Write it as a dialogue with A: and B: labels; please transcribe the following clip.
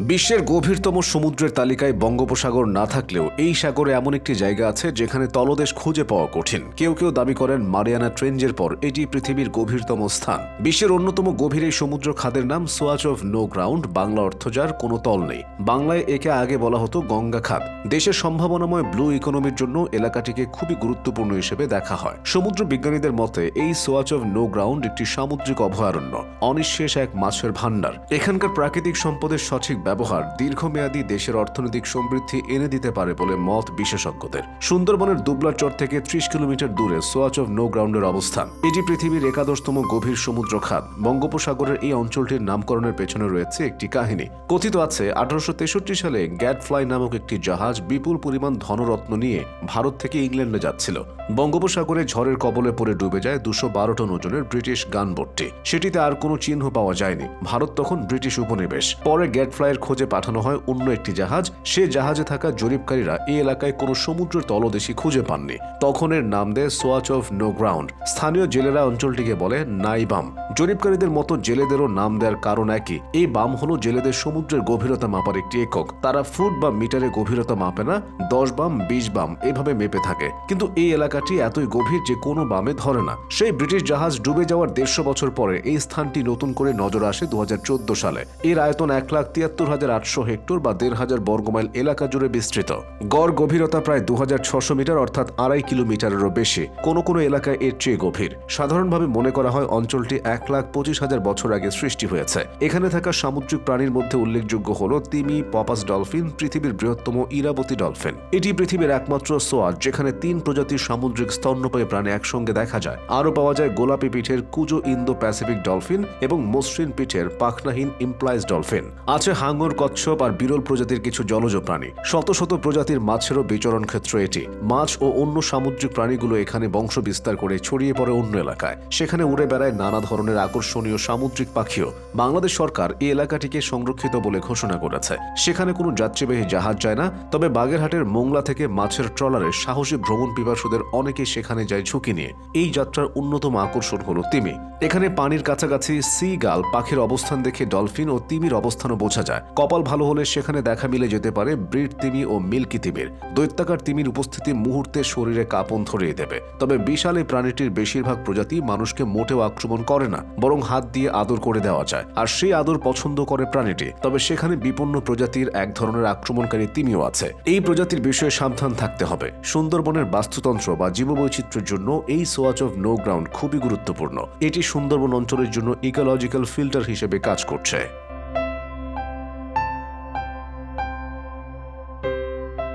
A: বিশ্বের গভীরতম সমুদ্রের তালিকায় বঙ্গোপসাগর না থাকলেও এই সাগরে এমন একটি জায়গা আছে যেখানে তলদেশ খুঁজে পাওয়া কঠিন। কেউ কেউ দাবি করেন মারিয়ানা ট্রেঞ্জের পর এটি পৃথিবীর গভীরতম স্থান। বিশ্বের অন্যতম গভীর এই সমুদ্র খাদের নাম swatch of no ground, Bangla অর্থ যার কোনো তল নেই। বাংলায় একে আগে বলা হতো গঙ্গা খাত দেশের সম্ভাবনাময় ব্লু ইকোনমির জন্য এলাকাটিকে খুবই গুরুত্বপূর্ণ হিসেবে দেখা হয়। সমুদ্র বিজ্ঞানীদের মতে, এই সোয়াচ অফ নো গ্রাউন্ড একটি সামুদ্রিক অভয়ারণ্য, অনিঃশেষ এক মাছের ভাণ্ডার। এখানকার প্রাকৃতিক সম্পদের সঠিক ব্যবহার দীর্ঘমেয়াদী দেশের অর্থনৈতিক সমৃদ্ধি এনে দিতে পারে বলে মত বিশেষজ্ঞদের। সুন্দরবনের দুবলার চর থেকে ত্রিশ কিলোমিটার দূরে সোয়াচ অফ নো গ্রাউন্ডের অবস্থান। এটি পৃথিবীর একাদশতম গভীর সমুদ্র খাত বঙ্গোপসাগরের এই অঞ্চলটির নামকরণের পেছনে রয়েছে একটি কাহিনী। কথিত আছে, আঠারোশো তেষট্টি সালে গ্যাডফ্লাই নামক একটি জাহাজ বিপুল পরিমাণ ধনরত্ন নিয়ে ভারত থেকে ইংল্যান্ডে যাচ্ছিল। বঙ্গোপসাগরে ঝড়ের কবলে পড়ে ডুবে যায় দুশো বারো টন ওজনের ব্রিটিশ গানবোটটি। সেটিতে আর কোনো চিহ্ন পাওয়া যায়নি। ভারত তখন ব্রিটিশ উপনিবেশ। পরে গ্যাডফ্লাইয়ের খোঁজে পাঠানো হয় অন্য একটি জাহাজ। সে জাহাজে থাকা জরিপকারীরা এই এলাকায় কোনো সমুদ্রের তলদেশি খুঁজে পাননি। তখন এর নাম দেয় সোয়াচ অফ নো গ্রাউন্ড। স্থানীয় জেলেরা অঞ্চলটিকে বলে নাইবাম। জরিপকারীদের মতো জেলেদেরও নাম দেওয়ার কারণ একই। এই বাম হলো জেলেদের সমুদ্রের গভীরতা মাপার একটি একক। তারা ফুট বা মিটারে গভীরতা মাপে না, দশ বাম, বিশ বাম, এভাবে মেপে থাকে। কিন্তু এই এলাকাটি এতই গভীর যে কোনো বামে ধরে না। সেই ব্রিটিশ জাহাজ ডুবে যাওয়ার দেড়শো বছর পরে এই স্থানটি নতুন করে নজর আসে দু হাজার চোদ্দ সালে। এর আয়তন এক লাখ তিয়াত্তর হাজার আটশো হেক্টর বা দেড় হাজার বর্গমাইল এলাকা জুড়ে বিস্তৃত। গড় গভীরতা প্রায় দু মিটার, অর্থাৎ আড়াই কিলোমিটারেরও বেশি। কোনো কোনো এলাকায় এর চেয়ে গভীর। সাধারণভাবে মনে করা হয় অঞ্চলটি এক লাখ পঁচিশ হাজার বছর আগে সৃষ্টি হয়েছে। এখানে থাকা সামুদ্রিক প্রাণীর মধ্যে উল্লেখযোগ্য হল তিমি, পপাস ডলফিন, পৃথিবীর বৃহত্তম ইরাবতী ডলফিন। এটি পৃথিবীর একমাত্র সোয়ার যেখানে তিন প্রজাতির সামুদ্রিক স্তন্যপায়ী প্রাণী একসঙ্গে দেখা যায়। আরও পাওয়া যায় গোলাপি পিঠের কুজো ইন্দো প্যাসিফিক ডলফিন এবং মসৃণ পিঠের পাখনাহীন ইমপ্লাইজ ডলফিন। আছে হাঙ্গর কচ্ছপ আর বিরল প্রজাতির কিছু জলজ প্রাণী। শত শত প্রজাতির মাছেরও বিচরণ ক্ষেত্র এটি। মাছ ও অন্য সামুদ্রিক প্রাণীগুলো এখানে বংশ বিস্তার করে ছড়িয়ে পড়ে অন্য এলাকায়। সেখানে উড়ে বেড়ায় নানা ধরনের আকর্ষণীয় সামুদ্রিক পাখিও। বাংলাদেশ সরকার এই এলাকাটিকে সংরক্ষিত বলে ঘোষণা করেছে। সেখানে কোনো যাত্রীবাহী জাহাজ যায় না, তবে বাগেরহাটের মোংলা থেকে মাছের ট্রলারে সাহসী ভ্রমণ পিপাসুদের অনেকে সেখানে যায় ঝুঁকি নিয়ে। এই যাত্রার অন্যতম আকর্ষণ হলো তিমি। এখানে পানির কাছাকাছি সি গাল পাখির অবস্থান দেখে ডলফিন ও তিমির অবস্থানও বোঝা যায়। কপাল ভালো হলে সেখানে দেখা মিলে যেতে পারে ব্রিড তিমি ও মিল্কি তিমির। দৈত্যাকার তিমির উপস্থিতি মুহূর্তে শরীরে কাঁপন ধরিয়ে দেবে। তবে বিশাল এই প্রাণীটির বেশিরভাগ প্রজাতি মানুষকে মোটেও আক্রমণ করে না, বরং হাত দিয়ে আদর করে দেওয়া যায়। আর সেই আদর পছন্দ করে প্রাণীটি। তবে সেখানে বিপন্ন প্রজাতির এক ধরনের আক্রমণকারী তিমিও আছে। এই প্রজাতির বিষয়ে সাবধান থাকতে হবে। সুন্দরবনের বাস্তুতন্ত্র বা জীববৈচিত্র্যের জন্য এই সোয়াচ অফ নো গ্রাউন্ড খুবই গুরুত্বপূর্ণ। এটি সুন্দরবন অঞ্চলের জন্য ইকোলজিক্যাল ফিল্টার হিসেবে কাজ করছে।